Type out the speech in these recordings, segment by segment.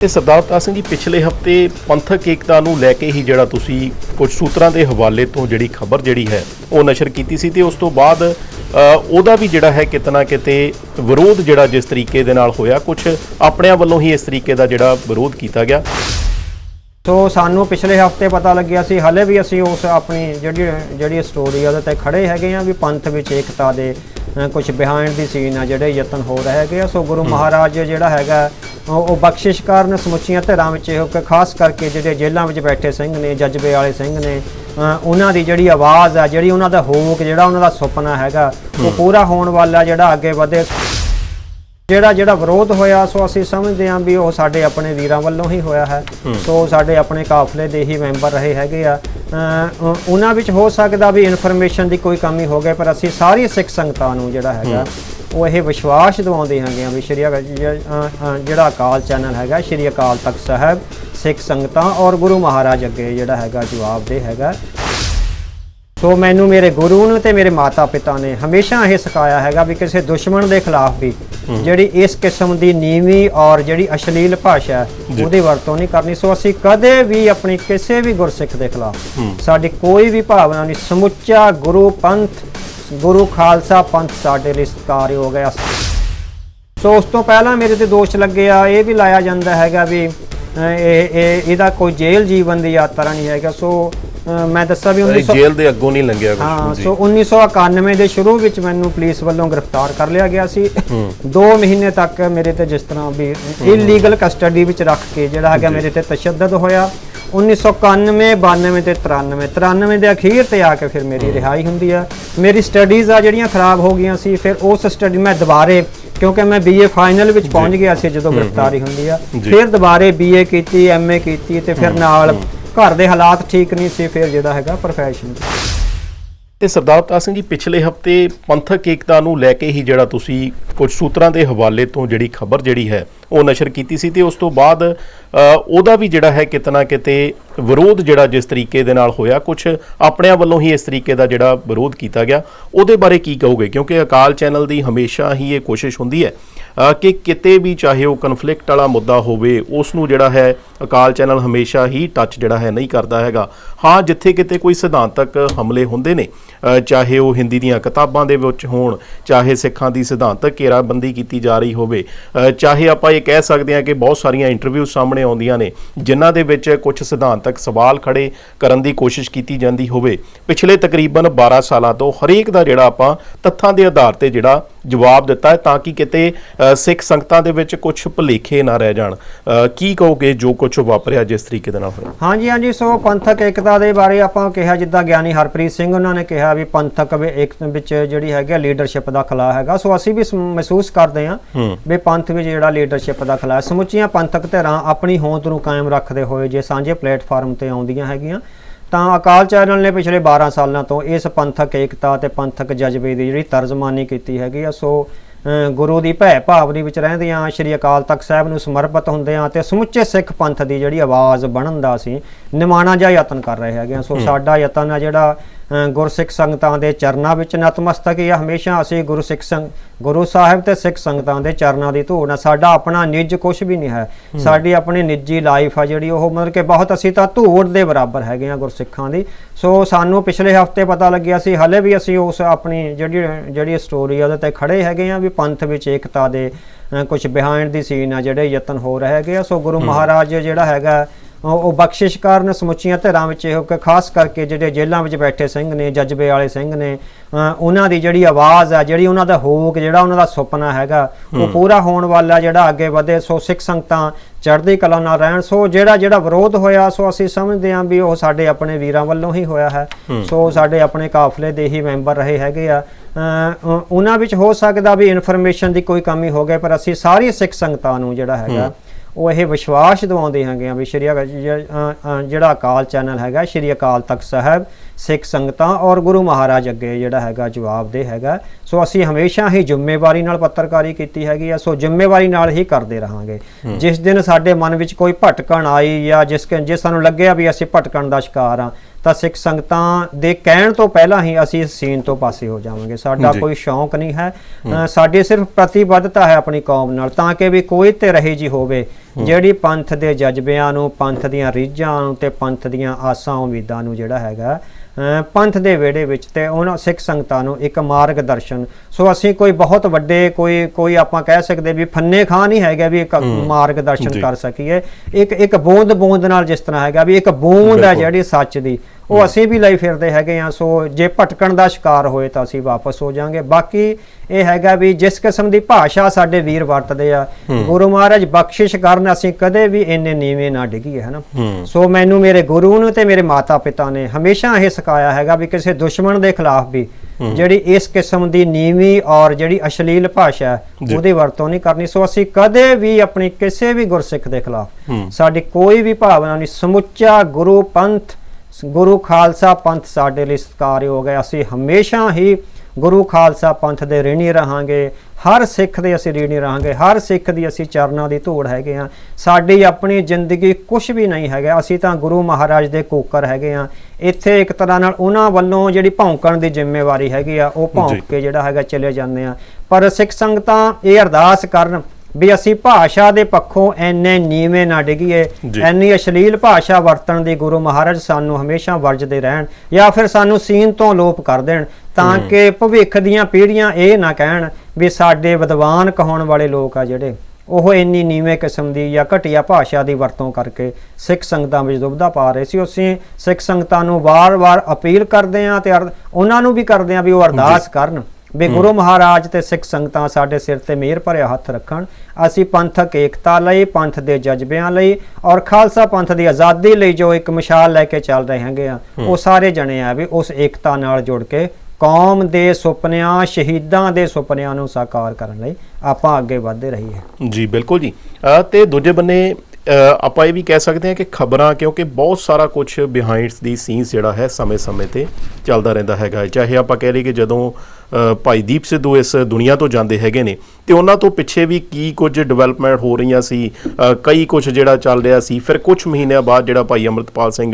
ਤੇ ਸਰਦਾਰ ਅਵਤਾਰ ਸਿੰਘ ਜੀ ਪਿਛਲੇ ਹਫ਼ਤੇ ਪੰਥਕ ਏਕਤਾ ਨੂੰ ਲੈ ਕੇ ਹੀ ਜਿਹੜਾ ਤੁਸੀਂ ਕੁਝ ਸੂਤਰਾਂ ਦੇ ਹਵਾਲੇ ਤੋਂ ਜਿਹੜੀ ਖਬਰ ਜਿਹੜੀ ਹੈ ਉਹ ਨਸ਼ਰ ਕੀਤੀ ਸੀ ਤੇ ਉਸ ਤੋਂ ਬਾਅਦ ਉਹਦਾ ਵੀ ਜਿਹੜਾ ਹੈ ਕਿਤਨਾ ਕਿਤੇ ਵਿਰੋਧ ਜਿਹੜਾ ਜਿਸ ਤਰੀਕੇ ਦੇ ਨਾਲ ਹੋਇਆ ਕੁਝ ਆਪਣਿਆਂ ਵੱਲੋਂ ਹੀ ਇਸ ਤਰੀਕੇ ਦਾ ਜਿਹੜਾ ਵਿਰੋਧ ਕੀਤਾ ਗਿਆ। ਸੋ ਸਾਨੂੰ ਪਿਛਲੇ ਹਫ਼ਤੇ ਪਤਾ ਲੱਗਿਆ ਸੀ ਹਲੇ ਵੀ ਅਸੀਂ ਉਸ ਆਪਣੀ ਜਿਹੜੀ ਜਿਹੜੀ ਸਟੋਰੀ ਉਹਦੇ ਤੇ ਖੜੇ ਹੈਗੇ ਆ ਵੀ ਪੰਥ ਵਿੱਚ ਏਕਤਾ ਦੇ ਕੁਝ ਬਿਹਾਈਂਡ ਦੀ ਸੀਨ ਆ ਜਿਹੜੇ ਯਤਨ ਹੋ ਰਹੇ ਹੈਗੇ ਆ। ਸੋ ਗੁਰੂ ਮਹਾਰਾਜ ਜਿਹੜਾ ਹੈਗਾ ਉਹ ਬਖਸ਼ਿਸ਼ ਕਰਨ ਸਮੁੱਚੀਆਂ ਧਿਰਾਂ ਵਿੱਚ ਇਹੋ ਕਿ ਖਾਸ ਕਰਕੇ ਜਿਹੜੇ ਜੇਲ੍ਹਾਂ ਵਿੱਚ ਬੈਠੇ ਸਿੰਘ ਨੇ ਜਜ਼ਬੇ ਵਾਲੇ ਸਿੰਘ ਨੇ ਉਹਨਾਂ ਦੀ ਜਿਹੜੀ ਆਵਾਜ਼ ਆ ਜਿਹੜੀ ਉਹਨਾਂ ਦਾ ਹੋਕ ਜਿਹੜਾ ਉਹਨਾਂ ਦਾ ਸੁਪਨਾ ਹੈਗਾ ਉਹ ਪੂਰਾ ਹੋਣ ਵਾਲਾ ਜਿਹੜਾ ਅੱਗੇ ਵਧੇ। ਜਿਹੜਾ ਜਿਹੜਾ ਵਿਰੋਧ ਹੋਇਆ ਸੋ ਅਸੀਂ ਸਮਝਦੇ ਹਾਂ ਵੀ ਉਹ ਸਾਡੇ ਆਪਣੇ ਵੀਰਾਂ ਵੱਲੋਂ ਹੀ ਹੋਇਆ ਹੈ। ਸੋ ਸਾਡੇ ਆਪਣੇ ਕਾਫਲੇ ਦੇ ਹੀ ਮੈਂਬਰ ਰਹੇ ਹੈਗੇ ਆ। ਉਹਨਾਂ ਵਿੱਚ ਹੋ ਸਕਦਾ ਵੀ ਇਨਫੋਰਮੇਸ਼ਨ ਦੀ ਕੋਈ ਕਮੀ ਹੋ ਗਈ ਪਰ ਅਸੀਂ ਸਾਰੀ ਸਿੱਖ ਸੰਗਤਾਂ ਨੂੰ ਜਿਹੜਾ ਹੈਗਾ ਉਹ ਇਹ ਵਿਸ਼ਵਾਸ ਦਿਵਾਉਂਦੇ ਹੈਗੇ ਵੀ ਸ਼੍ਰੀ ਅਕਾ- ਜ- ਅ- ਅ- ਜਿਹੜਾ ਅਕਾਲ ਚੈਨਲ ਹੈਗਾ ਸ਼੍ਰੀ ਅਕਾਲ ਤਖਤ ਸਾਹਿਬ ਸਿੱਖ ਸੰਗਤਾਂ ਔਰ ਗੁਰੂ ਮਹਾਰਾਜ ਅੱਗੇ ਜਿਹੜਾ ਹੈਗਾ ਜਵਾਬ ਦੇ ਹੈਗਾ। ਸੋ ਮੈਨੂੰ ਮੇਰੇ ਗੁਰੂ ਨੂੰ ਤੇ ਮੇਰੇ ਮਾਤਾ ਪਿਤਾ ਨੇ ਹਮੇਸ਼ਾ ਇਹ ਸਿਖਾਇਆ ਹੈਗਾ ਵੀ ਕਿਸੇ ਦੁਸ਼ਮਣ ਦੇ ਖਿਲਾਫ ਵੀ ਜਿਹੜੀ ਇਸ ਕਿਸਮ ਦੀ ਨੀਵੀਂ ਔਰ ਜਿਹੜੀ ਅਸ਼ਲੀਲ ਭਾਸ਼ਾ ਹੈ। ਉਹਦੀ ਵਰਤੋਂ ਨਹੀਂ ਕਰਨੀ। ਸੋ ਅਸੀਂ ਕਦੇ ਵੀ ਆਪਣੀ ਕਿਸੇ ਵੀ ਗੁਰਸਿੱਖ ਦੇ ਖਿਲਾਫ ਸਾਡੀ ਕੋਈ ਵੀ ਭਾਵਨਾ ਨਹੀਂ। ਸਮੁੱਚਾ ਗੁਰੂ ਪੰਥ ਗੁਰੂ ਖਾਲਸਾ ਪੰਥ ਸਾਡੇ ਲਈ ਸਤਿਕਾਰਯੋਗ ਹੈ। ਸੋ ਉਸ ਤੋਂ ਪਹਿਲਾਂ ਮੇਰੇ ਤੇ ਦੋਸ਼ ਲੱਗੇ ਆ ਇਹ ਵੀ ਲਾਇਆ ਜਾਂਦਾ ਹੈਗਾ ਵੀ ਇਹ ਇਹ ਇਹਦਾ ਕੋਈ ਜੇਲ੍ਹ ਜੀਵਨ ਦੀ ਯਾਤਰਾ ਨਹੀਂ ਹੈਗਾ। ਸੋ ਮੈਂ ਦੱਸਾਂ ਵੀ ਇਹ 1900 ਜੇਲ੍ਹ ਦੇ ਅੱਗੋਂ ਨਹੀਂ ਲੰਘਿਆ ਹਾਂ ਕੁਝ ਜੀ। ਸੋ 1991 ਦੇ ਸ਼ੁਰੂ ਵਿੱਚ ਮੈਨੂੰ ਪੁਲਿਸ ਵੱਲੋਂ ਗ੍ਰਿਫਤਾਰ ਕਰ ਲਿਆ ਗਿਆ ਸੀ। 2 ਮਹੀਨੇ ਤੱਕ ਮੇਰੇ ਤੇ ਜਿਸ ਤਰ੍ਹਾਂ ਵੀ ਇਲੀਗਲ ਕਸਟਡੀ ਵਿੱਚ ਰੱਖ ਕੇ ਜਿਹੜਾ ਹੈਗਾ ਮੇਰੇ ਤੇ ਤਸ਼ੱਦਦ ਹੋਇਆ। 1991 92 ਤੇ 93 93 ਦੇ ਅਖੀਰ ਤੇ ਆ ਕੇ ਫਿਰ ਮੇਰੀ ਰਿਹਾਈ ਹੁੰਦੀ ਆ। ਮੇਰੀ ਸਟੱਡੀਜ਼ ਆ ਜਿਹੜੀਆਂ ਖਰਾਬ ਹੋ ਗਈਆਂ ਸੀ ਫਿਰ ਉਸ ਸਟੱਡੀ ਮੈਂ ਦੁਬਾਰੇ ਕਿਉਂਕਿ ਮੈਂ ਬੀਏ ਫਾਈਨਲ ਵਿੱਚ ਪਹੁੰਚ ਗਿਆ ਸੀ ਜਦੋਂ ਗ੍ਰਿਫਤਾਰੀ ਹੁੰਦੀ ਆ। ਫਿਰ ਦੁਬਾਰੇ ਬੀਏ ਕੀਤੀ ਐਮਏ ਕੀਤੀ ਤੇ ਫਿਰ ਨਾਲ ਘਰ ਦੇ ਹਾਲਾਤ ਠੀਕ ਨਹੀਂ ਸੀ, ਫਿਰ ਜਿਹੜਾ ਹੈਗਾ ਪ੍ਰੋਫੈਸ਼ਨ ਤੇ ਸਰਦਾਰ ਅਵਤਾਰ ਸਿੰਘ ਜੀ, ਪਿਛਲੇ ਹਫ਼ਤੇ ਪੰਥਕ ਏਕਤਾ ਨੂੰ ਲੈ ਕੇ ਹੀ ਜਿਹੜਾ ਤੁਸੀਂ ਕੁਝ ਸੂਤਰਾਂ ਦੇ ਹਵਾਲੇ ਤੋਂ ਜਿਹੜੀ ਖਬਰ ਜਿਹੜੀ ਹੈ ਉਹ ਨਸ਼ਰ ਕੀਤੀ ਸੀ ਤੇ ਉਸ ਤੋਂ ਬਾਅਦ ਉਹਦਾ ਵੀ ਜਿਹੜਾ ਹੈ ਕਿਤਨਾ ਕਿਤੇ ਵਿਰੋਧ ਜਿਹੜਾ ਜਿਸ ਤਰੀਕੇ ਦੇ ਨਾਲ ਹੋਇਆ ਕੁਝ ਆਪਣਿਆਂ ਵੱਲੋਂ ਹੀ ਇਸ ਤਰੀਕੇ ਦਾ ਜਿਹੜਾ ਵਿਰੋਧ ਕੀਤਾ ਗਿਆ। ਉਹਦੇ ਬਾਰੇ ਕੀ ਕਹੋਗੇ? ਕਿਉਂਕਿ ਅਕਾਲ ਚੈਨਲ ਦੀ ਹਮੇਸ਼ਾ ਹੀ ਇਹ ਕੋਸ਼ਿਸ਼ ਹੁੰਦੀ ਹੈ ਕਿ ਕਿਤੇ ਵੀ ਚਾਹੇ ਉਹ ਕਨਫਲਿਕਟ ਵਾਲਾ ਮੁੱਦਾ ਹੋਵੇ, ਉਸ ਨੂੰ ਜਿਹੜਾ ਹੈ ਅਕਾਲ ਚੈਨਲ ਹਮੇਸ਼ਾ ਹੀ ਟੱਚ ਜਿਹੜਾ ਹੈ ਨਹੀਂ ਕਰਦਾ ਹੈਗਾ। ਹਾਂ, ਜਿੱਥੇ ਕਿਤੇ ਕੋਈ ਸਿਧਾਂਤਕ ਹਮਲੇ ਹੁੰਦੇ ਨੇ ਚਾਹੇ ਉਹ ਹਿੰਦੀ ਦੀਆਂ ਕਿਤਾਬਾਂ ਦੇ ਵਿੱਚ ਹੋਣ, ਚਾਹੇ ਸਿੱਖਾਂ ਦੀ ਸਿਧਾਂਤਕ ਘੇਰਾਬੰਦੀ ਕੀਤੀ ਜਾ ਰਹੀ ਹੋਵੇ ਚਾਹੇ ਆਪਾਂ ਇਹ ਕਹਿ ਸਕਦੇ ਹਾਂ ਕਿ ਬਹੁਤ ਸਾਰੀਆਂ ਇੰਟਰਵਿਊ ਸਾਹਮਣੇ ਆਉਂਦੀਆਂ ਨੇ ਜਿਨ੍ਹਾਂ ਦੇ ਵਿੱਚ ਕੁਝ ਸਿਧਾਂਤਕ ਸਵਾਲ ਖੜੇ ਕਰਨ ਦੀ ਕੋਸ਼ਿਸ਼ ਕੀਤੀ ਜਾਂਦੀ ਹੋਵੇ। ਪਿਛਲੇ ਤਕਰੀਬਨ 12 ਸਾਲਾਂ ਤੋਂ ਹਰੇਕ ਦਾ ਜਿਹੜਾ ਆਪਾਂ ਤੱਥਾਂ ਦੇ ਆਧਾਰ ਤੇ ਜਿਹੜਾ ਜਵਾਬ ਦਿੱਤਾ ਹੈ ਤਾਂ ਕਿ ਕਿਤੇ ਸਿੱਖ ਸੰਗਤਾਂ ਦੇ ਵਿੱਚ ਕੁਝ ਭੁਲੇਖੇ ਨਾ ਰਹਿ ਜਾਣ। ਕੀ ਕਹੋਗੇ ਜੋ ਕੁਝ ਵਾਪਰਿਆ ਜਿਸ ਤਰੀਕੇ ਦੇ ਨਾਲ ਹੋਇਆ? ਹਾਂਜੀ ਹਾਂਜੀ ਸੋ ਪੰਥਕ ਏਕਤਾ ਦੇ ਬਾਰੇ ਆਪਾਂ ਕਿਹਾ ਜਿੱਦਾਂ ਗਿਆਨੀ ਹਰਪ੍ਰੀਤ ਸਿੰਘ ਉਹਨਾਂ ਨੇ ਕਿਹਾ ਵੀ ਪੰਥਕ ਵੀ ਇੱਕ ਵਿੱਚ ਜਿਹੜੀ ਹੈਗੀ ਲੀਡਰਸ਼ਿਪ ਦਾ ਖਲਾ ਹੈਗਾ। ਸੋ ਅਸੀਂ ਵੀ ਮਹਿਸੂਸ ਕਰਦੇ ਹੂੰ ਵੀ ਪੰਥ ਵਿੱਚ ਜਿਹੜਾ ਲੀਡਰਸ਼ਿਪ ਦਾ ਖਲਾ ਸਮੁੱਚੀਆਂ ਪੰਥਕ ਧਿਰਾਂ ਆਪਣੀ ਹੋਂਦ ਨੂੰ ਕਾਇਮ ਰੱਖਦੇ ਹੋਏ ਜੇ ਸਾਂਝੇ ਪਲੇਟਫਾਰਮ ਤੇ ਆਉਂਦੀਆਂ ਹੈਗੀਆਂ ਤਾਂ ਅਕਾਲ ਚੈਨਲ ਨੇ ਪਿਛਲੇ 12 ਸਾਲਾਂ ਤੋਂ ਇਸ ਪੰਥਕ ਏਕਤਾ ਤੇ ਪੰਥਕ ਜਜ਼ਬੇ ਦੀ ਜਿਹੜੀ ਤਰਜਮਾਨੀ ਕੀਤੀ ਹੈਗੀ ਆ ਸੋ ਗੁਰੂ ਦੀ ਭੈ ਭਾਵਨੀ ਵਿੱਚ ਰਹਿੰਦਿਆਂ ਸ਼੍ਰੀ ਅਕਾਲ ਤਖਤ ਸਾਹਿਬ ਨੂੰ ਸਮਰਪਿਤ ਹੁੰਦਿਆਂ ਤੇ ਸਮੁੱਚੇ ਸਿੱਖ ਪੰਥ ਦੀ ਜਿਹੜੀ ਆਵਾਜ਼ ਬਣਨ ਦਾ ਅਸੀਂ ਨਿਮਾਣਾ ਜਿਹਾ ਯਤਨ ਕਰ ਰਹੇ ਹੈਗੇ ਆ। ਸੋ ਸਾਡਾ ਯਤਨ ਆ ਜਿਹੜਾ ਗੁਰਸਿੱਖ ਸੰਗਤਾਂ ਦੇ ਚਰਨਾਂ ਵਿੱਚ ਨਤਮਸਤਕ ਹੀ ਹਮੇਸ਼ਾ ਅਸੀਂ ਗੁਰੂ ਸਿੱਖ ਸੰਗ ਗੁਰੂ ਸਾਹਿਬ ਤੇ ਸਿੱਖ ਸੰਗਤਾਂ ਦੇ ਚਰਨਾਂ ਦੀ ਧੂੜ ਨਾਲ ਸਾਡਾ ਆਪਣਾ ਨਿੱਜ ਕੁਝ ਵੀ ਨਹੀਂ ਹੈ। ਸਾਡੀ ਆਪਣੀ ਨਿੱਜੀ ਲਾਈਫ ਆ ਜਿਹੜੀ ਉਹ ਮਤਲਬ ਕਿ ਬਹੁਤ ਅਸੀਂ ਤਾਂ ਧੂੜ ਦੇ ਬਰਾਬਰ ਹੈਗੇ ਆ ਗੁਰਸਿੱਖਾਂ ਦੀ। ਸੋ ਸਾਨੂੰ ਪਿਛਲੇ ਹਫ਼ਤੇ ਪਤਾ ਲੱਗਿਆ ਸੀ ਹਲੇ ਵੀ ਅਸੀਂ ਉਸ ਆਪਣੀ ਜਿਹੜੀ ਜਿਹੜੀ ਸਟੋਰੀ ਉਹਦੇ ਤੇ ਖੜੇ ਹੈਗੇ ਆ ਵੀ ਪੰਥ ਵਿੱਚ ਏਕਤਾ ਦੇ ਕੁਝ ਬਿਹਾਈਂਡ ਦੀ ਸੀਨ ਆ ਜਿਹੜੇ ਯਤਨ ਹੋ ਰਹੇ ਹੈਗੇ ਆ। ਸੋ ਗੁਰੂ ਮਹਾਰਾਜ ਜਿਹੜਾ ਹੈਗਾ ਉਹ ਬਖਸ਼ਿਸ਼ ਕਰਨ ਸਮੁੱਚੀਆਂ ਧਿਰਾਂ ਵਿੱਚ ਇਹੋ ਕਿ ਖਾਸ ਕਰਕੇ ਜਿਹੜੇ ਜੇਲ੍ਹਾਂ ਵਿੱਚ ਬੈਠੇ ਸਿੰਘ ਨੇ ਜਜ਼ਬੇ ਵਾਲੇ ਸਿੰਘ ਨੇ ਉਹਨਾਂ ਦੀ ਜਿਹੜੀ ਆਵਾਜ਼ ਆ ਜਿਹੜੀ ਉਹਨਾਂ ਦਾ ਹੋਕ ਜਿਹੜਾ ਉਹਨਾਂ ਦਾ ਸੁਪਨਾ ਹੈਗਾ ਉਹ ਪੂਰਾ ਹੋਣ ਵਾਲਾ ਜਿਹੜਾ ਅੱਗੇ ਵਧੇ ਸੋ ਸਿੱਖ ਸੰਗਤਾਂ ਚੜ੍ਹਦੀ ਕਲਾ ਨਾਲ ਰਹਿਣ ਸੋ ਜਿਹੜਾ ਜਿਹੜਾ ਵਿਰੋਧ ਹੋਇਆ ਸੋ ਅਸੀਂ ਸਮਝਦੇ ਹਾਂ ਵੀ ਉਹ ਸਾਡੇ ਆਪਣੇ ਵੀਰਾਂ ਵੱਲੋਂ ਹੀ ਹੋਇਆ ਹੈ। ਸੋ ਸਾਡੇ ਆਪਣੇ ਕਾਫਲੇ ਦੇ ਹੀ ਮੈਂਬਰ ਰਹੇ ਹੈਗੇ ਆ। ਉਹਨਾਂ ਵਿੱਚ ਹੋ ਸਕਦਾ ਵੀ ਇਨਫੋਰਮੇਸ਼ਨ ਦੀ ਕੋਈ ਕਮੀ ਹੋ ਗਈ ਪਰ ਅਸੀਂ ਸਾਰੀ ਸਿੱਖ ਸੰਗਤਾਂ ਨੂੰ ਜਿਹੜਾ ਹੈਗਾ ਉਹ ਇਹ ਵਿਸ਼ਵਾਸ ਦਿਵਾਉਂਦੇ ਹੈਗੇ ਆ ਵੀ ਸ਼੍ਰੀ ਜਿਹੜਾ ਅਕਾਲ ਚੈਨਲ ਹੈਗਾ ਸ਼੍ਰੀ ਅਕਾਲ ਤਖਤ ਸਾਹਿਬ ਸਿੱਖ ਸੰਗਤਾਂ ਔਰ ਗੁਰੂ ਮਹਾਰਾਜ ਅੱਗੇ ਜਿਹੜਾ ਹੈਗਾ ਜਵਾਬ ਦੇ ਹੈਗਾ। ਸੋ ਅਸੀਂ ਹਮੇਸ਼ਾ ਹੀ ਜ਼ਿੰਮੇਵਾਰੀ ਨਾਲ ਪੱਤਰਕਾਰੀ ਕੀਤੀ ਹੈਗੀ ਆ ਸੋ ਜ਼ਿੰਮੇਵਾਰੀ ਨਾਲ ਹੀ ਕਰਦੇ ਰਹਾਂਗੇ। ਜਿਸ ਦਿਨ ਸਾਡੇ ਮਨ ਵਿੱਚ ਕੋਈ ਭਟਕਣ ਆਈ ਜਾਂ ਜਿਸ ਜੇ ਸਾਨੂੰ ਲੱਗਿਆ ਵੀ ਅਸੀਂ ਭਟਕਣ ਦਾ ਸ਼ਿਕਾਰ ਆ ਤਾਂ ਸਿੱਖ ਸੰਗਤਾਂ ਦੇ ਕਹਿਣ ਤੋਂ ਪਹਿਲਾਂ ਹੀ ਅਸੀਂ ਇਸ ਸੀਨ ਤੋਂ ਪਾਸੇ ਹੋ ਜਾਵਾਂਗੇ। ਸਾਡਾ। ਕੋਈ ਸ਼ੌਂਕ ਨਹੀਂ ਹੈ। ਸਾਡੀ ਸਿਰਫ ਪ੍ਰਤੀਬੱਧਤਾ ਹੈ ਆਪਣੀ ਕੌਮ ਨਾਲ ਤਾਂ ਕਿ ਵੀ ਕੋਈ ਤੇ ਰਹੀ ਜੀ ਹੋਵੇ। ਜਿਹੜੀ ਪੰਥ ਦੇ ਜਜ਼ਬਿਆਂ ਨੂੰ ਪੰਥ ਦੀਆਂ ਰੀਝਾਂ ਨੂੰ ਤੇ ਪੰਥ ਦੀਆਂ ਆਸਾਂ ਉਮੀਦਾਂ ਨੂੰ ਜਿਹੜਾ ਹੈਗਾ ਪੰਥ ਦੇ ਵਿਹੜੇ ਵਿੱਚ ਤੇ ਉਹਨਾਂ ਸਿੱਖ ਸੰਗਤਾਂ ਨੂੰ ਇੱਕ ਮਾਰਗਦਰਸ਼ਨ ਸੋ ਅਸੀਂ ਕੋਈ ਬਹੁਤ ਵੱਡੇ ਕੋਈ ਕੋਈ ਆਪਾਂ ਕਹਿ ਸਕਦੇ ਵੀ ਫੰਨੇ ਖਾਂ ਨਹੀਂ ਹੈਗਾ ਵੀ ਇੱਕ ਮਾਰਗਦਰਸ਼ਨ ਜੀ। ਕਰ ਸਕੀਏ ਇੱਕ ਇੱਕ ਬੂੰਦ ਬੂੰਦ ਨਾਲ ਜਿਸ ਤਰ੍ਹਾਂ ਹੈਗਾ ਵੀ ਇੱਕ ਬੂੰਦ ਹੈ। ਜਿਹੜੀ ਸੱਚ ਦੀ ਉਹ ਅਸੀਂ ਵੀ ਲਈ ਫਿਰਦੇ ਹੈਗੇ ਆ ਸੋ ਜੇ ਭਟਕਣ ਦਾ ਸ਼ਿਕਾਰ ਹੋਏ ਤਾਂ ਅਸੀਂ ਵਾਪਸ ਹੋ ਜਾਾਂਗੇ। ਬਾਕੀ ਇਹ ਹੈਗਾ ਵੀ ਜਿਸ ਕਿਸਮ ਦੀ ਭਾਸ਼ਾ ਸਾਡੇ ਵੀਰ ਵਰਤਦੇ ਆ ਗੁਰੂ ਮਹਾਰਾਜ ਬਖਸ਼ਿਸ਼ ਕਰਨ ਅਸੀਂ ਕਦੇ ਵੀ ਇੰਨੇ ਨੀਵੇਂ ਨਾ ਡਿੱਗੀਏ ਹਨਾ? ਸੋ ਮੈਨੂੰ ਮੇਰੇ ਗੁਰੂ ਨੂੰ ਤੇ ਮੇਰੇ ਮਾਤਾ ਪਿਤਾ ਨੇ ਹਮੇਸ਼ਾ ਇਹ ਸਿਖਾਇਆ ਹੈਗਾ ਵੀ ਕਿਸੇ ਦੁਸ਼ਮਣ ਦੇ ਖਿਲਾਫ ਵੀ ਜਿਹੜੀ ਇਸ ਕਿਸਮ ਦੀ ਨੀਵੀਂ ਔਰ ਜਿਹੜੀ ਅਸ਼ਲੀਲ ਭਾਸ਼ਾ। ਉਹਦੀ ਵਰਤੋਂ ਨਹੀਂ ਕਰਨੀ। ਸੋ ਅਸੀਂ ਕਦੇ ਵੀ ਆਪਣੀ ਕਿਸੇ ਵੀ ਗੁਰਸਿੱਖ ਦੇ ਖਿਲਾਫ। ਸਾਡੀ ਕੋਈ ਵੀ ਭਾਵਨਾ ਨਹੀਂ। ਸਮੁੱਚਾ ਗੁਰੂ ਪੰਥ ਗੁਰੂ ਖਾਲਸਾ ਪੰਥ ਸਾਡੇ ਲਈ ਸਤਿਕਾਰਯੋਗ ਹੈ। ਅਸੀਂ ਹਮੇਸ਼ਾ ਹੀ ਗੁਰੂ ਖਾਲਸਾ ਪੰਥ ਦੇ ঋਣੀ ਰਹਾਂਗੇ। ਹਰ ਸਿੱਖ ਦੇ ਅਸੀਂ ঋਣੀ ਰਹਾਂਗੇ। ਹਰ ਸਿੱਖ ਦੀ ਅਸੀਂ ਚਰਨਾਂ ਦੀ ਧੂੜ ਹੈਗੇ ਆ ਸਾਡੀ ਆਪਣੀ ਜ਼ਿੰਦਗੀ ਕੁਝ ਵੀ ਨਹੀਂ ਹੈਗਾ। ਅਸੀਂ ਤਾਂ ਗੁਰੂ ਮਹਾਰਾਜ ਦੇ ਕੋਕਰ ਹੈਗੇ ਆ ਇੱਥੇ ਇੱਕ ਤਰ੍ਹਾਂ ਨਾਲ ਉਹਨਾਂ ਵੱਲੋਂ ਜਿਹੜੀ ਭੌਂਕਣ ਦੀ ਜ਼ਿੰਮੇਵਾਰੀ ਹੈਗੀ ਆ ਉਹ ਭੌਂਕ। ਕੇ ਜਿਹੜਾ ਹੈਗਾ ਚਲੇ ਜਾਂਦੇ ਆ ਪਰ ਸਿੱਖ ਸੰਗਤਾਂ ਇਹ ਅਰਦਾਸ ਕਰਨ ਵੀ ਅਸੀਂ ਭਾਸ਼ਾ ਦੇ ਪੱਖੋਂ ਐਨੇ ਨੀਵੇਂ ਨਾ ਡਿੱਗੀਏ। ਐਨੀ ਅਸ਼ਲੀਲ ਭਾਸ਼ਾ ਵਰਤਣ ਦੀ ਗੁਰੂ ਮਹਾਰਾਜ ਸਾਨੂੰ ਹਮੇਸ਼ਾ ਵਰਜਦੇ ਰਹਿਣ ਜਾਂ ਫਿਰ ਸਾਨੂੰ ਸੀਨ ਤੋਂ ਲੋਪ ਕਰ ਦੇਣ ਤਾਂ ਕਿ ਭਵਿੱਖ ਦੀਆਂ ਪੀੜ੍ਹੀਆਂ ਇਹ ਨਾ ਕਹਿਣ ਵੀ ਸਾਡੇ ਵਿਦਵਾਨ ਕਹਾਉਣ ਵਾਲੇ ਲੋਕ ਆ ਜਿਹੜੇ ਉਹ ਇੰਨੀ ਨੀਵੇਂ ਕਿਸਮ ਦੀ ਜਾਂ ਘਟੀਆ ਭਾਸ਼ਾ ਦੀ ਵਰਤੋਂ ਕਰਕੇ ਸਿੱਖ ਸੰਗਤਾਂ ਵਿੱਚ ਦੁਬਦਾ ਪਾ ਰਹੇ ਸੀ। ਅਸੀਂ ਸਿੱਖ ਸੰਗਤਾਂ ਨੂੰ ਵਾਰ-ਵਾਰ ਅਪੀਲ ਕਰਦੇ ਆਂ ਤੇ ਉਹਨਾਂ ਨੂੰ ਵੀ ਕਰਦੇ ਆਂ ਵੀ ਉਹ ਅਰਦਾਸ ਕਰਨ। ਵੀ ਗੁਰੂ ਮਹਾਰਾਜ ਤੇ ਸਿੱਖ ਸੰਗਤਾਂ ਸਾਡੇ ਸਿਰ ਤੇ ਮਿਹਰ ਭਰਿਆ ਹੱਥ ਰੱਖਣ। ਅਸੀਂ ਪੰਥਕ ਏਕਤਾ ਲਈ ਪੰਥ ਦੇ ਜਜ਼ਬਿਆਂ ਲਈ ਔਰ ਖਾਲਸਾ ਪੰਥ ਦੀ ਆਜ਼ਾਦੀ ਲਈ ਜੋ ਇੱਕ ਮਿਸਾਲ ਲੈ ਕੇ ਚੱਲ ਰਹੇ ਹੈਗੇ ਆ ਉਹ ਸਾਰੇ ਜਣੇ ਆ ਵੀ ਉਸ ਏਕਤਾ ਨਾਲ ਜੁੜ ਕੇ ਕੌਮ ਦੇ ਸੁਪਨਿਆਂ ਸ਼ਹੀਦਾਂ ਦੇ ਸੁਪਨਿਆਂ ਨੂੰ ਸਾਕਾਰ ਕਰਨ ਲਈ ਆਪਾਂ ਅੱਗੇ ਵਧਦੇ ਰਹੀਏ। ਜੀ ਬਿਲਕੁਲ ਜੀ। ਤੇ ਦੂਜੇ ਬੰਨੇ ਆਪਾਂ ਇਹ ਵੀ ਕਹਿ ਸਕਦੇ ਹਾਂ ਕਿ ਖਬਰਾਂ ਕਿਉਂਕਿ ਬਹੁਤ ਸਾਰਾ ਕੁਝ ਬਿਹਾਈਂਡਸ ਦੀ ਸੀਨਸ ਜਿਹੜਾ ਹੈ ਸਮੇਂ-ਸਮੇਂ ਤੇ ਚੱਲਦਾ ਰਹਿੰਦਾ ਹੈਗਾ ਚਾਹੇ ਆਪਾਂ ਕਹਿ ਲਈਏ ਕਿ ਜਦੋਂ ਭਾਈ ਦੀਪ ਸਿੱਧੂ ਇਸ ਦੁਨੀਆ ਤੋਂ ਜਾਂਦੇ ਹੈਗੇ ਨੇ ਤੇ ਉਹਨਾਂ ਤੋਂ ਪਿੱਛੇ ਵੀ ਕੀ ਕੁਝ ਡਿਵੈਲਪਮੈਂਟ ਹੋ ਰਹੀਆਂ ਸੀ ਕਈ ਕੁਝ ਜਿਹੜਾ ਚੱਲ ਰਿਹਾ ਸੀ ਫਿਰ ਕੁਝ ਮਹੀਨਿਆਂ ਬਾਅਦ ਜਿਹੜਾ ਭਾਈ ਅਮਰਤਪਾਲ ਸਿੰਘ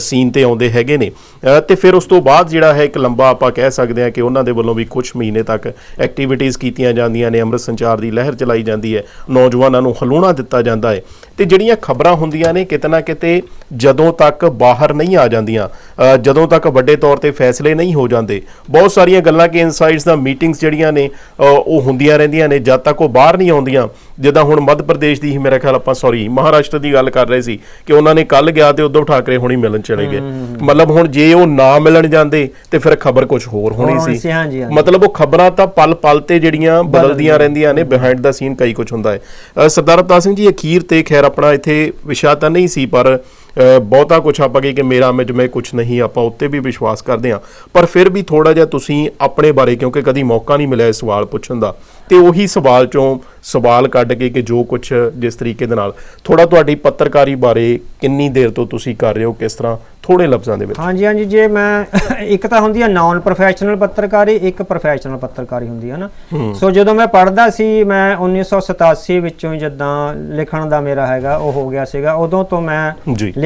ਸੀਨ ਤੇ ਆਉਂਦੇ ਹੈਗੇ ਨੇ ਅ, ਤੇ ਫਿਰ ਉਸ ਤੋਂ ਬਾਅਦ ਜਿਹੜਾ ਹੈ ਇੱਕ ਲੰਬਾ ਆਪਾਂ ਕਹਿ ਸਕਦੇ ਹਾਂ ਕਿ ਉਹਨਾਂ ਦੇ ਵੱਲੋਂ ਵੀ ਕੁਝ ਮਹੀਨੇ ਤੱਕ ਐਕਟੀਵਿਟੀਜ਼ ਕੀਤੀਆਂ ਜਾਂਦੀਆਂ ਨੇ ਅੰਮ੍ਰਿਤ ਸੰਚਾਰ ਦੀ ਲਹਿਰ ਚਲਾਈ ਜਾਂਦੀ ਹੈ ਨੌਜਵਾਨਾਂ ਨੂੰ ਹਲੂਣਾ ਦਿੱਤਾ ਜਾਂਦਾ ਹੈ। ਤੇ ਜਿਹੜੀਆਂ ਖਬਰਾਂ ਹੁੰਦੀਆਂ ਨੇ ਕਿਤੇ ਨਾ ਕਿਤੇ ਜਦੋਂ ਤੱਕ ਬਾਹਰ ਨਹੀਂ ਆ ਜਾਂਦੀਆਂ ਜਦੋਂ ਤੱਕ ਵੱਡੇ ਤੌਰ ਤੇ ਫੈਸਲੇ ਨਹੀਂ ਹੋ ਜਾਂਦੇ ਬਹੁਤ ਸਾਰੀਆਂ ਗੱਲਾਂ ਕਿ ਇਨਸਾਈਡਸ ਦਾ ਮੀਟਿੰਗਸ ਜਿਹੜੀਆਂ ਨੇ ਉਹ ਹੁੰਦੀਆਂ ਰਹਿੰਦੀਆਂ ਨੇ ਜਦ ਤੱਕ ਉਹ ਬਾਹਰ ਨਹੀਂ ਆਉਂਦੀਆਂ। ਜਿੱਦਾਂ ਹੁਣ ਮੱਧ ਪ੍ਰਦੇਸ਼ ਦੀ ਹੀ ਮੇਰਾ ਖਿਆਲ ਆਪਾਂ ਸੌਰੀ ਮਹਾਰਾਸ਼ਟਰ ਦੀ ਗੱਲ ਕਰ ਰਹੇ ਸੀ ਕਿ ਉਹਨਾਂ ਨੇ ਕੱਲ ਗਿਆ ਤੇ ਉद्धਵ ਠਾਕਰੇ ਹੁਣੀ ਮਿਲਣ ਚਲੇ ਗਏ। ਮਤਲਬ ਹੁਣ ਜੇ ਉਹ ਨਾ ਮਿਲਣ ਜਾਂਦੇ ਤੇ ਫਿਰ ਖਬਰ ਕੁਝ ਹੋਰ ਹੋਣੀ ਸੀ। ਮਤਲਬ ਉਹ ਖਬਰਾਂ ਤਾਂ ਪਲ ਪਲ ਤੇ ਜਿਹੜੀਆਂ ਬਦਲਦੀਆਂ ਰਹਿੰਦੀਆਂ ਨੇ ਬਿਹਾਈਂਡ ਦਾ ਸੀਨ ਕਈ ਕੁਝ ਹੁੰਦਾ ਹੈ। ਸਰਦਾਰ ਅਵਤਾਰ ਸਿੰਘ ਜੀ ਅਖੀਰ ਤੇ ਖੈਰ ਆਪਣਾ ਇੱਥੇ ਵਿਸ਼ਾ ਤਾਂ ਨਹੀਂ ਸੀ ਪਰ ਬਹੁਤਾ ਕੁਝ ਆਪਾਂ ਕਹੀ ਕਿ ਮੇਰਾ ਮੈਂ ਕੁਝ ਨਹੀਂ ਆਪਾਂ ਉੱਤੇ ਵੀ ਵਿਸ਼ਵਾਸ ਕਰਦੇ ਹਾਂ। ਪਰ ਫਿਰ ਵੀ ਥੋੜਾ ਜਿਹਾ ਤੁਸੀਂ ਆਪਣੇ ਬਾਰੇ ਕਿਉਂਕਿ ਕਦੀ ਮੌਕਾ ਨਹੀਂ ਮਿਲਿਆ ਇਸ ਸਵਾਲ ਪੁੱਛਣ ਦਾ। ਤੇ ਉਹੀ ਸਵਾਲ ਚੋਂ ਸਵਾਲ ਕੱਢ ਕੇ ਕਿ ਜੋ ਕੁਝ ਜਿਸ ਤਰੀਕੇ ਦੇ ਨਾਲ। ਥੋੜਾ ਤੁਹਾਡੀ ਪੱਤਰਕਾਰੀ ਬਾਰੇ ਕਿੰਨੀ ਦੇਰ ਤੋਂ ਤੁਸੀਂ ਕਰ ਰਹੇ ਹੋ ਕਿਸ ਤਰ੍ਹਾਂ ਥੋੜੇ ਲਫ਼ਜ਼ਾਂ ਦੇ ਵਿੱਚ? ਹਾਂਜੀ ਹਾਂਜੀ ਜੇ ਮੈਂ ਇੱਕ ਤਾਂ ਹੁੰਦੀ ਹੈ ਨਾਨ ਪ੍ਰੋਫੈਸ਼ਨਲ ਪੱਤਰਕਾਰੀ ਇੱਕ ਪ੍ਰੋਫੈਸ਼ਨਲ ਪੱਤਰਕਾਰੀ ਹੁੰਦੀ ਹੈ ਨਾ। ਸੋ ਜਦੋਂ ਮੈਂ ਪੜ੍ਹਦਾ ਸੀ ਮੈਂ 1987 ਵਿੱਚੋਂ ਜਦੋਂ ਲਿਖਣ ਦਾ ਮੇਰਾ ਹੈਗਾ ਉਹ ਹੋ ਗਿਆ ਸੀਗਾ। ਉਦੋਂ ਤੋਂ ਮੈਂ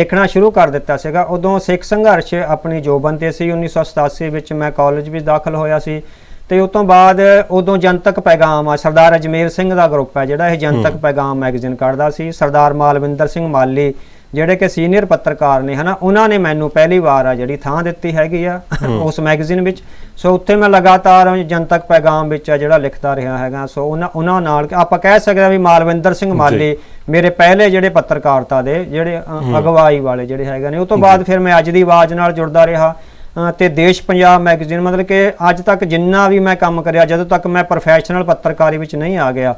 ਲਿਖਣਾ ਸ਼ੁਰੂ ਕਰ ਦਿੱਤਾ ਸੀਗਾ। ਉਦੋਂ ਸਿੱਖ ਸੰਘਰਸ਼ ਆਪਣੀ ਜੋਬਨ ਤੇ ਸੀ 1987 ਵਿੱਚ ਮੈਂ ਕਾਲਜ ਵਿੱਚ ਦਾਖਲ ਹੋਇਆ ਸੀ ਤੇ ਉਸ ਤੋਂ ਬਾਅਦ ਉਦੋਂ ਜਨਤਕ ਪੈਗਾਮ ਆ ਸਰਦਾਰ ਅਜਮੇਰ ਸਿੰਘ ਦਾ ਗਰੁੱਪ ਹੈ ਜਿਹੜਾ ਇਹ ਜਨਤਕ ਪੈਗਾਮ ਮੈਗਜ਼ੀਨ ਕੱਢਦਾ ਸੀ। ਸਰਦਾਰ ਮਾਲਵਿੰਦਰ ਸਿੰਘ ਮਾਲੀ ਜਿਹੜੇ ਕਿ ਸੀਨੀਅਰ ਪੱਤਰਕਾਰ ਨੇ ਹਨਾ ਉਹਨਾਂ ਨੇ ਮੈਨੂੰ ਪਹਿਲੀ ਵਾਰ ਆ ਜਿਹੜੀ ਥਾਂ ਦਿੱਤੀ ਹੈਗੀ ਆ ਉਸ ਮੈਗਜ਼ੀਨ ਵਿੱਚ। ਸੋ ਉੱਥੇ ਮੈਂ ਲਗਾਤਾਰ ਜਨਤਕ ਪੈਗਾਮ ਵਿੱਚ ਆ ਜਿਹੜਾ ਲਿਖਦਾ ਰਿਹਾ ਹੈਗਾ। ਸੋ ਉਹਨਾਂ ਉਹਨਾਂ ਨਾਲ ਆਪਾਂ ਕਹਿ ਸਕਦੇ ਹਾਂ ਵੀ ਮਾਲਵਿੰਦਰ ਸਿੰਘ ਮਾਲੀ ਮੇਰੇ ਪਹਿਲੇ ਜਿਹੜੇ ਪੱਤਰਕਾਰਤਾ ਦੇ ਜਿਹੜੇ ਅਗਵਾਈ ਵਾਲੇ ਜਿਹੜੇ ਹੈਗੇ ਨੇ ਉਹ ਤੋਂ ਬਾਅਦ ਫਿਰ ਮੈਂ ਅੱਜ ਦੀ ਆਵਾਜ਼ ਨਾਲ ਜੁੜਦਾ ਰਿਹਾ। ਤੇ ਦੇਸ਼ ਪੰਜਾਬ ਮੈਗਜ਼ੀਨ ਮਤਲਬ ਕਿ ਅੱਜ ਤੱਕ ਜਿੰਨਾ ਵੀ ਮੈਂ ਕੰਮ ਕਰਿਆ ਜਦੋਂ ਤੱਕ ਮੈਂ ਪ੍ਰੋਫੈਸ਼ਨਲ ਪੱਤਰਕਾਰੀ ਵਿੱਚ ਨਹੀਂ ਆ ਗਿਆ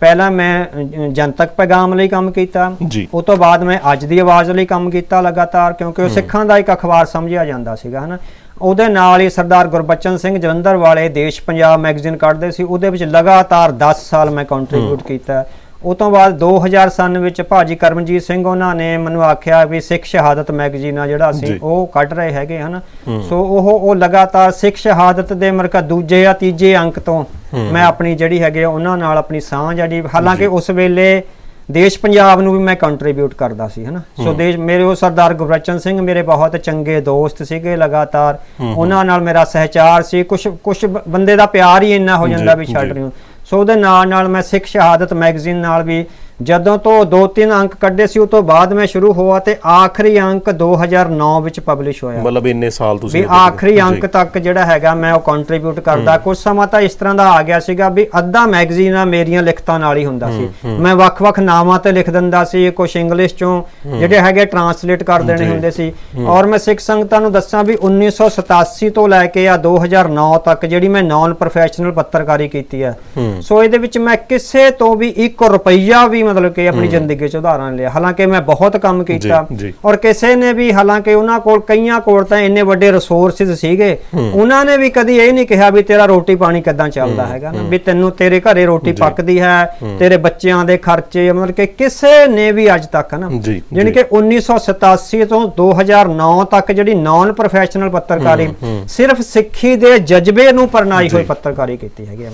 ਪਹਿਲਾਂ ਮੈਂ ਜਨਤਕ ਪੈਗਾਮ ਲਈ ਕੰਮ ਕੀਤਾ। ਉਸ ਤੋਂ ਬਾਅਦ ਮੈਂ ਅੱਜ ਦੀ ਆਵਾਜ਼ ਲਈ ਕੰਮ ਕੀਤਾ ਲਗਾਤਾਰ ਕਿਉਂਕਿ ਉਹ ਸਿੱਖਾਂ ਦਾ ਇੱਕ ਅਖਬਾਰ ਸਮਝਿਆ ਜਾਂਦਾ ਸੀਗਾ ਹਨਾ। ਉਹਦੇ ਨਾਲ ਹੀ ਸਰਦਾਰ ਗੁਰਬਚਨ ਸਿੰਘ ਜਲੰਧਰ ਵਾਲੇ ਦੇਸ਼ ਪੰਜਾਬ ਮੈਗਜ਼ੀਨ ਕੱਢਦੇ ਸੀ ਉਹਦੇ ਵਿੱਚ ਲਗਾਤਾਰ 10 ਸਾਲ ਮੈਂ ਕੰਟਰੀਬਿਊਟ ਕੀਤਾ। ਉਹ ਤੋਂ ਬਾਅਦ 2000 ਸਨ ਵਿੱਚ ਭਾਜੀ ਕਰਮਜੀਤ ਸਿੰਘ ਉਹਨਾਂ ਨੇ ਮੈਨੂੰ ਆਖਿਆ ਵੀ ਸਿੱਖ ਸ਼ਹਾਦਤ ਮੈਗਜ਼ੀਨ ਆ ਜਿਹੜਾ। ਅਸੀਂ ਉਹ ਕੱਢ ਰਹੇ ਹੈਗੇ ਹਨ। ਸੋ ਉਹ ਉਹ ਲਗਾਤਾਰ ਸਿੱਖ ਸ਼ਹਾਦਤ ਦੇ ਮਰਕਾ ਦੂਜੇ ਜਾਂ ਤੀਜੇ ਅੰਕ ਤੋਂ ਮੈਂ ਆਪਣੀ ਜਿਹੜੀ ਹੈਗੇ ਆ, ਉਹਨਾਂ ਨਾਲ ਆਪਣੀ ਸਾਂਝ ਜਿਹੜੀ ਹਾਲਾਂਕਿ ਉਸ ਵੇਲੇ ਦੇਸ਼ ਪੰਜਾਬ ਨੂੰ ਵੀ ਮੈਂ ਕੰਟਰੀਬਿਊਟ ਕਰਦਾ ਸੀ ਹਨਾ। ਸੋ ਦੇਸ਼ ਮੇਰੇ ਉਹ ਸਰਦਾਰ ਗੁਰਬਚਨ ਸਿੰਘ ਮੇਰੇ ਬਹੁਤ ਚੰਗੇ ਦੋਸਤ ਸੀਗੇ ਲਗਾਤਾਰ। ਉਹਨਾਂ ਨਾਲ ਮੇਰਾ ਸਹਿਚਾਰ ਸੀ। ਕੁਝ ਕੁਝ ਬੰਦੇ ਦਾ ਪਿਆਰ ਹੀ ਇੰਨਾ ਹੋ ਜਾਂਦਾ ਵੀ ਛੱਡ ਰਹੀ ਸੋ ਉਹਦੇ ਨਾਲ ਨਾਲ ਮੈਂ ਸਿੱਖ ਸ਼ਹਾਦਤ ਮੈਗਜ਼ੀਨ ਨਾਲ ਵੀ ਜਦੋਂ ਤੋਂ ਦੋ ਤਿੰਨ ਅੰਕ ਕੱਢੇ ਸੀ ਉਹ ਤੋਂ ਬਾਅਦ ਮੈਂ ਸ਼ੁਰੂ ਹੋਇਆ ਤੇ ਆਖਰੀ ਅੰਕ 2009 ਵਿੱਚ ਪਬਲਿਸ਼ ਹੋਇਆ। ਮਤਲਬ ਇੰਨੇ ਸਾਲ ਤੁਸੀਂ ਵੀ ਆਖਰੀ। ਅੰਕ ਤੱਕ ਜਿਹੜਾ ਹੈਗਾ ਮੈਂ ਉਹ ਕੰਟਰੀਬਿਊਟ ਕਰਦਾ। ਕੁਝ ਸਮਾਂ ਤਾਂ ਇਸ ਤਰ੍ਹਾਂ ਦਾ ਆ ਗਿਆ ਸੀਗਾ ਵੀ ਅੱਧਾ ਮੈਗਜ਼ੀਨ ਆ ਮੇਰੀਆਂ ਲਿਖਤਾਂ ਨਾਲ ਹੀ ਹੁੰਦਾ ਸੀ। ਮੈਂ ਵੱਖ-ਵੱਖ ਨਾਮਾਂ ਤੇ ਲਿਖ ਦਿੰਦਾ ਸੀ ਕੁਝ ਇੰਗਲਿਸ਼ ਚੋਂ ਜਿਹੜੇ ਹੈਗੇ ਟਰਾਂਸਲੇਟ ਕਰ ਦੇਣੇ। ਹੁੰਦੇ ਸੀ। ਔਰ ਮੈਂ ਸਿੱਖ ਸੰਗਤਾਂ ਨੂੰ ਦੱਸਾਂ ਵੀ 1987 ਤੋਂ ਲੈ ਕੇ ਆ 2009 ਤੱਕ ਜਿਹੜੀ ਮੈਂ ਨਾਨ ਪ੍ਰੋਫੈਸ਼ਨਲ ਪੱਤਰਕਾਰੀ ਕੀਤੀ ਹੈ। ਸੋ ਇਹਦੇ ਵਿੱਚ ਮੈਂ ਕਿਸੇ ਤੋਂ ਵੀ 1 ਰੁਪਈਆ ਵੀ ਮਤਲਬ ਕਿ ਆਪਣੀ ਜ਼ਿੰਦਗੀ 'ਚ ਉਦਾਹਰਨ ਲਿਆ। ਹਾਲਾਂਕਿ ਮੈਂ ਬਹੁਤ ਕੰਮ ਕੀਤਾ। ਔਰ ਕਿਸੇ ਨੇ ਵੀ ਹਾਲਾਂਕਿ ਉਹਨਾਂ ਕੋਲ ਕਈਆਂ ਕੋਲ ਤਾਂ ਇੰਨੇ ਵੱਡੇ ਰਿਸੋਰਸਸ ਸੀਗੇ ਉਹਨਾਂ ਨੇ ਵੀ ਕਦੀ ਇਹ ਨਹੀਂ ਕਿਹਾ ਵੀ ਤੇਰਾ ਰੋਟੀ ਪਾਣੀ ਕਿੱਦਾਂ ਚੱਲਦਾ ਹੈਗਾ ਨਾ ਵੀ ਤੈਨੂੰ ਤੇਰੇ ਘਰੇ ਰੋਟੀ ਪੱਕਦੀ ਹੈ ਤੇਰੇ ਬੱਚਿਆਂ ਦੇ ਖਰਚੇ ਮਤਲਬ ਕਿ ਕਿਸੇ ਨੇ ਵੀ ਅੱਜ ਤੱਕ ਨਾ ਜਾਣੀ ਕਿ 1987 ਤੋਂ 2009 ਤੱਕ ਜਿਹੜੀ ਨਾਨ ਪ੍ਰੋਫੈਸ਼ਨਲ ਪੱਤਰਕਾਰੀ ਸਿਰਫ ਸਿੱਖੀ ਦੇ ਜਜ਼ਬੇ ਨੂੰ ਪਰਨਾਈ ਹੋਈ ਪੱਤਰਕਾਰੀ ਕੀਤੀ ਹੈਗੀ ਹੈ।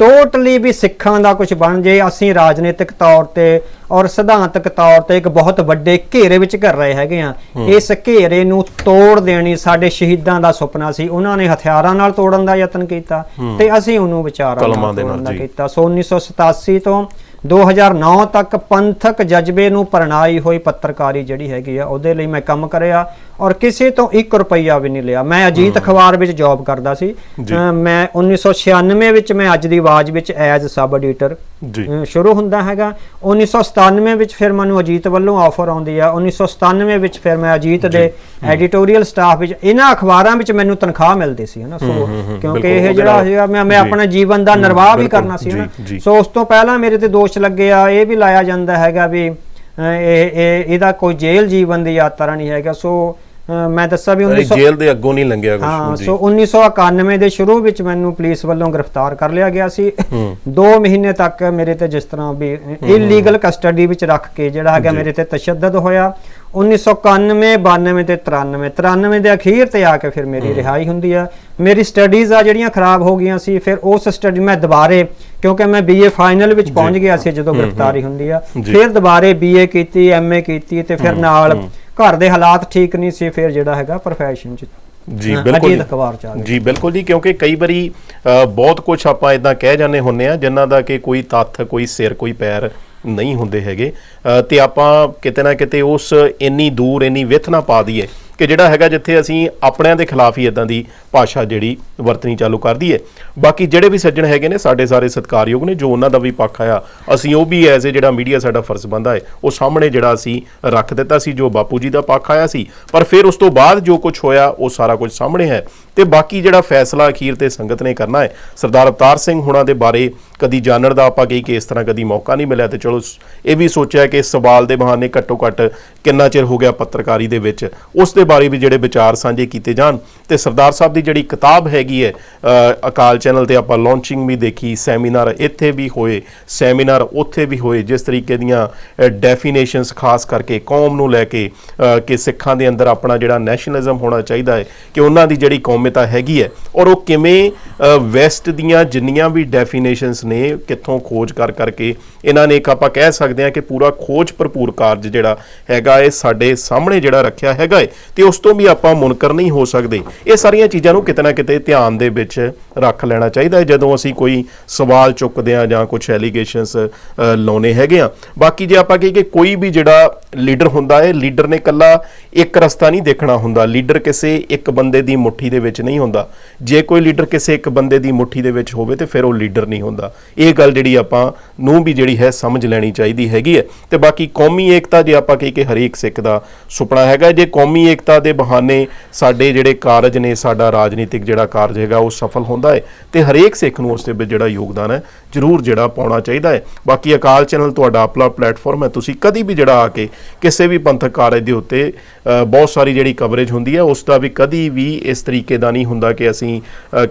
ਟੋਟਲੀ ਵੀ ਸਿੱਖਾਂ ਦਾ ਕੁਝ ਬਣ ਜੇ ਅਸੀਂ ਰਾਜਨੀਤਿਕ ਤੌਰ ਤੇ ਔਰ ਸਿਧਾਂਤਕ ਤੌਰ ਤੇ ਇੱਕ ਬਹੁਤ ਵੱਡੇ ਘੇਰੇ ਵਿੱਚ ਕਰ ਰਹੇ ਹੈਗੇ ਆ ਇਸ ਘੇਰੇ ਨੂੰ ਤੋੜ ਦੇਣੀ ਸਾਡੇ ਸ਼ਹੀਦਾਂ ਦਾ ਸੁਪਨਾ ਸੀ। ਉਹਨਾਂ ਨੇ ਹਥਿਆਰਾਂ ਨਾਲ ਤੋੜਨ ਦਾ ਯਤਨ ਕੀਤਾ ਤੇ ਅਸੀਂ ਉਹਨੂੰ ਵਿਚਾਰਾਂ ਨਾਲ ਤੋੜਨ ਦਾ। ਕੀਤਾ। ਸੋ 1987 ਤੋਂ 2009 ਤੱਕ ਪੰਥਕ ਜਜ਼ਬੇ ਨੂੰ ਪਰਣਾਈ ਹੋਈ ਪੱਤਰਕਾਰੀ ਜਿਹੜੀ ਹੈਗੀ ਆ ਉਹਦੇ ਲਈ ਮੈਂ ਕੰਮ ਕਰਿਆ। ਔਰ ਕਿਸੇ ਤੋਂ 1 ਰੁਪਈਆ ਵੀ ਨਹੀਂ ਲਿਆ। ਮੈਂ ਅਜੀਤ ਅਖਬਾਰ ਵਿੱਚ ਜੌਬ ਕਰਦਾ ਸੀ। ਮੈਂ 1996 ਵਿੱਚ ਮੈਂ ਅੱਜ ਦੀ ਆਵਾਜ਼ ਵਿੱਚ ਐਜ਼ ਸਬ ਐਡੀਟਰ ਸ਼ੁਰੂ ਹੁੰਦਾ ਹੈਗਾ। 1997 ਵਿੱਚ ਫਿਰ ਮੈਨੂੰ ਅਜੀਤ ਵੱਲੋਂ ਆਫਰ ਆਉਂਦੀ ਆ। 1997 ਵਿੱਚ ਫਿਰ ਮੈਂ ਅਜੀਤ ਦੇ ਐਡੀਟੋਰੀਅਲ ਸਟਾਫ ਵਿੱਚ ਇਹਨਾਂ ਅਖਬਾਰਾਂ ਵਿੱਚ ਮੈਨੂੰ ਤਨਖਾਹ ਮਿਲਦੀ ਸੀ ਹਨਾ। ਸੋ ਕਿਉਂਕਿ ਇਹ ਜਿਹੜਾ ਹੈਗਾ ਮੈਂ ਮੈਂ। ਆਪਣਾ ਜੀਵਨ ਦਾ ਨਿਰਵਾਹ ਵੀ ਕਰਨਾ ਸੀ ਹਨਾ। ਸੋ ਉਸ ਤੋਂ ਪਹਿਲਾਂ ਮੇਰੇ ਤੇ ਦੋਸ਼ ਲੱਗੇ ਆ। ਇਹ ਵੀ ਲਾਇਆ ਜਾਂਦਾ ਹੈਗਾ ਵੀ ਇਹ ਇਹ ਇਹਦਾ ਕੋਈ ਜੇਲ੍ਹ ਜੀਵਨ ਦੀ ਯਾਤਰਾ ਨਹੀਂ ਹੈਗਾ। ਸੋ ਮੈਂ ਦੱਸਾਂ ਵੀ ਇਹ 1900 ਜੇਲ੍ਹ ਦੇ ਅੱਗੋਂ ਨਹੀਂ ਲੰਘਿਆ ਹਾਂ ਕੁਝ ਜੀ ਸੋ 1991 ਦੇ ਸ਼ੁਰੂ ਵਿੱਚ ਮੈਨੂੰ ਪੁਲਿਸ ਵੱਲੋਂ ਗ੍ਰਿਫਤਾਰ ਕਰ ਲਿਆ ਗਿਆ ਸੀ ਹੂੰ। 2 ਮਹੀਨੇ ਤੱਕ ਮੇਰੇ ਤੇ ਜਿਸ ਤਰ੍ਹਾਂ ਵੀ ਇਲੀਗਲ ਕਸਟਡੀ ਵਿੱਚ ਰੱਖ ਕੇ ਜਿਹੜਾ ਹੈਗਾ। ਮੇਰੇ ਤੇ ਤਸ਼ੱਦਦ ਹੋਇਆ 1991 92 ਤੇ 93 93 ਦੇ ਅਖੀਰ ਤੇ ਆ ਕੇ ਫਿਰ ਮੇਰੀ ਰਿਹਾਈ ਹੁੰਦੀ ਆ। ਮੇਰੀ ਸਟੱਡੀਜ਼ ਆ ਜਿਹੜੀਆਂ ਖਰਾਬ ਹੋ ਗਈਆਂ ਸੀ ਫਿਰ ਉਸ ਸਟੱਡੀ ਮੈਂ ਦੁਬਾਰੇ ਕਿਉਂਕਿ ਮੈਂ ਬੀਏ ਫਾਈਨਲ ਵਿੱਚ ਪਹੁੰਚ ਗਿਆ ਸੀ ਜਦੋਂ ਗ੍ਰਿਫਤਾਰੀ ਹੁੰਦੀ ਆ। ਫਿਰ ਦੁਬਾਰੇ ਬੀਏ ਕੀਤੀ ਐਮਏ ਕੀਤੀ ਤੇ ਫਿਰ ਨਾਲ ਘਰ ਦੇ ਹਾਲਾਤ ਠੀਕ ਨਹੀਂ ਸੀ ਫਿਰ ਜਿਹੜਾ ਹੈਗਾ ਪ੍ਰੋਫੈਸ਼ਨ ਚ ਜੀ ਬਿਲਕੁਲ ਜੀ। ਅਖਬਾਰ ਚ ਆ ਗਏ। ਜੀ ਬਿਲਕੁਲ ਜੀ ਕਿਉਂਕਿ ਕਈ ਵਾਰੀ ਬਹੁਤ ਕੁਝ ਆਪਾਂ ਇਦਾਂ ਕਹਿ ਜਾਂਦੇ ਹੁੰਨੇ ਆ ਜਿਨ੍ਹਾਂ ਦਾ ਕਿ ਕੋਈ ਤੱਥ ਕੋਈ ਸਿਰ ਕੋਈ ਪੈਰ ਨਹੀਂ ਹੁੰਦੇ ਹੈਗੇ। ਤੇ ਆਪਾਂ ਕਿਤੇ ਨਾ ਕਿਤੇ ਉਸ ਇੰਨੀ ਦੂਰ, ਇੰਨੀ ਵਿੱਥ ਨਾ ਪਾ ਦਈਏ ਕਿ ਜਿਹੜਾ ਹੈਗਾ ਜਿੱਥੇ ਅਸੀਂ ਆਪਣਿਆਂ ਦੇ ਖਿਲਾਫ ਹੀ ਇਦਾਂ ਦੀ ਭਾਸ਼ਾ ਜਿਹੜੀ ਵਰਤਣੀ ਚਾਲੂ ਕਰ ਦਈਏ। ਬਾਕੀ ਜਿਹੜੇ ਵੀ ਸੱਜਣ ਹੈਗੇ ਨੇ, ਸਾਡੇ ਸਾਰੇ ਸਤਿਕਾਰਯੋਗ ਨੇ, ਜੋ ਉਹਨਾਂ ਦਾ ਵੀ ਪੱਖ ਆਇਆ, ਅਸੀਂ ਉਹ ਵੀ ਐਜ਼ ਏ ਜਿਹੜਾ ਮੀਡੀਆ ਸਾਡਾ ਫਰਜ਼ ਬੰਦਾ ਹੈ ਉਹ ਸਾਹਮਣੇ ਜਿਹੜਾ ਅਸੀਂ ਰੱਖ ਦਿੱਤਾ ਸੀ, ਜੋ ਬਾਪੂ ਜੀ ਦਾ ਪੱਖ ਆਇਆ ਸੀ। ਪਰ ਫਿਰ ਉਸ ਤੋਂ ਬਾਅਦ ਜੋ ਕੁਝ ਹੋਇਆ, ਉਹ ਸਾਰਾ ਕੁਝ ਸਾਹਮਣੇ ਹੈ। ਤੇ ਬਾਕੀ ਜਿਹੜਾ ਫੈਸਲਾ ਅਖੀਰ ਤੇ ਸੰਗਤ ਨੇ ਕਰਨਾ ਹੈ, ਸਰਦਾਰ ਅਵਤਾਰ ਸਿੰਘ ਹੁਣਾਂ ਦੇ ਬਾਰੇ ਕਦੀ ਜਾਣਨ ਦਾ ਆਪਾਂ ਕਹੀ ਕਿ ਇਸ ਤਰ੍ਹਾਂ ਕਦੀ ਮੌਕਾ ਨਹੀਂ ਮਿਲਿਆ, ਤੇ ਚਲੋ ਸ- ਇਹ ਵੀ ਸੋਚਿਆ ਕਿ ਇਸ ਸਵਾਲ ਦੇ ਬਹਾਨੇ ਘੱਟੋ ਘੱਟ ਕਿੰਨਾ ਚਿਰ ਹੋ ਗਿਆ ਪੱਤਰਕਾਰੀ ਦੇ ਵਿੱਚ? ਉਸ ਦੇ ਬਾਰੇ ਵੀ ਜਿਹੜੇ ਵਿਚਾਰ ਸਾਂਝੇ ਕੀਤੇ ਜਾਣ। ਤੇ ਸਰਦਾਰ ਸਾਹਿਬ ਦੀ ਜਿਹੜੀ ਕਿਤਾਬ ਹੈਗੀ ਹੈ ਅਕਾਲ ਚੈਨਲ ਤੇ ਆਪਾਂ ਲਾਂਚਿੰਗ ਵੀ ਦੇਖੀ ਸੈਮੀਨਾਰ ਇੱਥੇ ਵੀ ਹੋਏ ਸੈਮੀਨਾਰ ਉੱਥੇ ਵੀ ਹੋਏ, ਜਿਸ ਤਰੀਕੇ ਦੀਆਂ ਡੈਫੀਨੇਸ਼ਨਸ ਖਾਸ ਕਰਕੇ ਕੌਮ ਨੂੰ ਲੈ ਕੇ ਕਿ ਸਿੱਖਾਂ ਦੇ ਅੰਦਰ ਆਪਣਾ ਜਿਹੜਾ ਨੈਸ਼ਨਲਿਜ਼ਮ ਹੋਣਾ ਚਾਹੀਦਾ ਹੈ, ਕਿ ਉਹਨਾਂ ਦੀ ਜਿਹੜੀ ਕੌਮਤਾ ਹੈਗੀ ਹੈ, ਔਰ ਉਹ ਕਿਵੇਂ ਵੈਸਟ ਦੀਆਂ ਜਿੰਨੀਆਂ ਵੀ ਡੈਫੀਨੇਸ਼ਨਸ ਨੇ, ਕਿੱਥੋਂ ਖੋਜ ਕਰ ਕਰਕੇ, ਇਹਨਾਂ ਨੇ ਇੱਕ ਆਪਾਂ ਕਹਿ ਸਕਦੇ ਹਾਂ ਕਿ ਪੂਰਾ ਖੋਜ ਭਰਪੂਰ ਕਾਰਜ ਜਿਹੜਾ ਹੈਗਾ ਇਹ ਸਾਡੇ ਸਾਹਮਣੇ ਜਿਹੜਾ ਰੱਖਿਆ ਹੈਗਾ ਹੈ ਤੇ ਉਸ ਤੋਂ ਵੀ ਆਪਾਂ ਮੁਨਕਰ ਨਹੀਂ ਹੋ ਸਕਦੇ। ਇਹ ਸਾਰੀਆਂ ਚੀਜ਼ਾਂ ਨੂੰ ਕਿਤੇ ਨਾ ਕਿਤੇ ਧਿਆਨ ਦੇ ਵਿੱਚ ਰੱਖ ਲੈਣਾ ਚਾਹੀਦਾ ਹੈ। ਜਦੋਂ ਅਸੀਂ ਕੋਈ ਸਵਾਲ ਚੁੱਕਦੇ ਆ ਜਾਂ ਕੁਝ ਐਲੀਗੇਸ਼ਨਸ ਲਾਉਨੇ ਹੈਗੇ ਆ ਬਾਕੀ ਜੇ ਆਪਾਂ ਕਹੀਏ ਕਿ ਕੋਈ ਵੀ ਜਿਹੜਾ ਲੀਡਰ ਹੁੰਦਾ ਹੈ ਲੀਡਰ ਨੇ ਕੱਲਾ ਇੱਕ ਰਸਤਾ ਨਹੀਂ ਦੇਖਣਾ ਹੁੰਦਾ। ਲੀਡਰ ਕਿਸੇ ਇੱਕ ਬੰਦੇ ਦੀ ਮੁੱਠੀ ਦੇ ਵਿੱਚ ਨਹੀਂ ਹੁੰਦਾ। ਜੇ ਕੋਈ ਲੀਡਰ ਕਿਸੇ ਇੱਕ ਬੰਦੇ ਦੀ ਮੁੱਠੀ ਦੇ ਵਿੱਚ ਹੋਵੇ ਤੇ ਫਿਰ ਉਹ ਲੀਡਰ ਨਹੀਂ ਹੁੰਦਾ। ਇਹ ਗੱਲ ਜਿਹੜੀ ਆਪਾਂ ਨੂੰ ਵੀ ਜਿਹੜੀ ਹੈ ਸਮਝ ਲੈਣੀ ਚਾਹੀਦੀ ਹੈਗੀ ਹੈ। ਤੇ ਬਾਕੀ ਕੌਮੀ ਏਕਤਾ ਜੇ ਆਪਾਂ ਕਹੀ ਕਿ ਹਰੇਕ ਸਿੱਖ ਦਾ ਸੁਪਨਾ ਹੈਗਾ, ਜੇ ਕੌਮੀ ਏਕਤਾ ਦੇ ਬਹਾਨੇ ਸਾਡੇ ਜਿਹੜੇ ਕਾਰਜ ਨੇ, ਸਾਡਾ ਰਾਜਨੀਤਿਕ ਜਿਹੜਾ ਕਾਰਜ ਹੈਗਾ, ਉਹ ਸਫਲ ਹੁੰਦਾ ਹੈ ਤੇ ਹਰੇਕ ਸਿੱਖ ਨੂੰ ਉਸ ਦੇ ਵਿੱਚ ਜਿਹੜਾ ਯੋਗਦਾਨ ਹੈ, ਜ਼ਰੂਰ ਜਿਹੜਾ ਪਾਉਣਾ ਚਾਹੀਦਾ ਹੈ। ਬਾਕੀ ਅਕਾਲ ਚੈਨਲ ਤੁਹਾਡਾ ਆਪਣਾ ਪਲੇਟਫਾਰਮ ਹੈ, ਤੁਸੀਂ ਕਦੀ ਵੀ ਜਿਹੜਾ ਆ ਕੇ ਕਿਸੇ ਵੀ ਪੰਥਕ ਕਾਰਜ ਦੇ ਉੱਤੇ ਬਹੁਤ ਸਾਰੀ ਜਿਹੜੀ ਕਵਰੇਜ ਹੁੰਦੀ ਹੈ, ਉਸ ਦਾ ਵੀ ਕਦੀ ਵੀ ਇਸ ਤਰੀਕੇ ਦਾ ਨਹੀਂ ਹੁੰਦਾ ਕਿ ਅਸੀਂ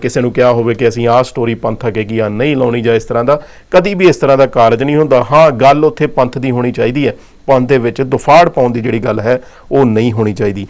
ਕਿਸੇ ਨੂੰ ਕਿਹਾ ਹੋਵੇ ਕਿ ਅਸੀਂ ਆਹ ਸਟੋਰੀ ਪੰਥ ਹੈਗੀ ਆ, ਨਹੀਂ ਲਾਉਣੀ ਜਾਂ ਇਸ ਤਰ੍ਹਾਂ ਦਾ, ਕਦੀ ਵੀ ਇਸ ਤਰ੍ਹਾਂ ਦਾ ਕਾਰਜ ਨਹੀਂ ਹੁੰਦਾ। ਹਾਂ, ਗੱਲ ਉੱਥੇ ਪੰਥ ਦੀ ਹੋਣੀ ਚਾਹੀਦੀ ਹੈ। ਪੰਥ ਦੇ ਵਿੱਚ ਦੁਫਾੜ ਪਾਉਣ ਦੀ ਜਿਹੜੀ ਗੱਲ ਹੈ, ਉਹ ਨਹੀਂ ਹੋਣੀ ਚਾਹੀਦੀ।